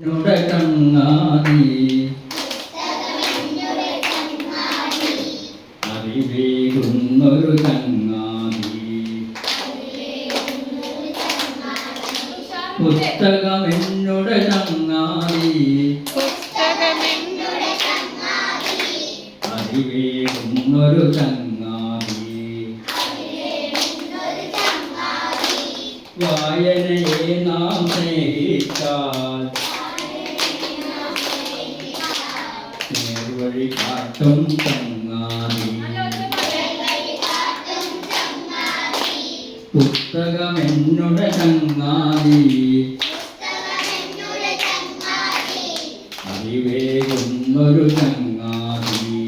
ചങ്ങാതി അറിവേകുന്നൊരു ചങ്ങാതി. പുസ്തകമെന്നുട ചങ്ങാതി. അറിവേകുന്നൊരു ചങ്ങാതി. വായനയെ നാം സ്നേഹിച്ചാൽ നേർവഴി കാട്ടും ചങ്ങാതി. പുസ്തകമെന്നുട ചങ്ങാതി. അറിവേകുന്നൊരു ചങ്ങാതി.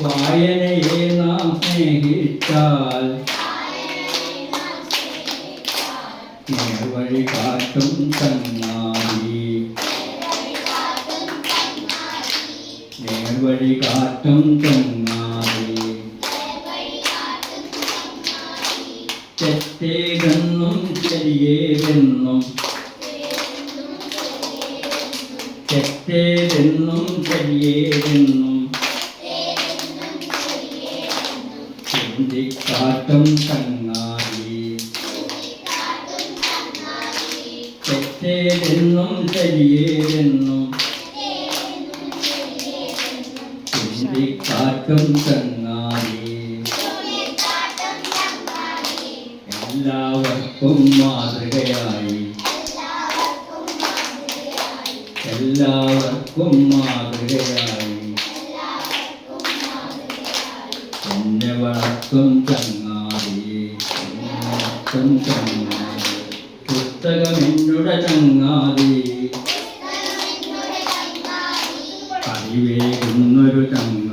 വായനയെ നാം സ്നേഹിച്ചാൽ നേർവഴി കാട്ടും ചങ്ങാതി. നേർവഴി കാട്ടും ചങ്ങാതി തെറ്റേതെന്നും ശരിയേതെന്നും തെറ്റേതെന്നും ശരിയേതെന്നും ചിന്തിക്കാട്ടും ചങ്ങാതി തെറ്റേതെന്നും ശരിയേതെന്നും ചിന്തിക്കാട്ടും ചങ്ങാതി. എല്ലാവർക്കും മാതൃകയായി. എല്ലാവർക്കും മാതൃകയായി. എന്നെ വളർത്തും ചങ്ങാതി. എന്നെ വളർത്തും ചങ്ങാതി. പുസ്തകമെന്നുടെ ചങ്ങാതി. അറിവേകുന്നൊരു ചങ്ങാതി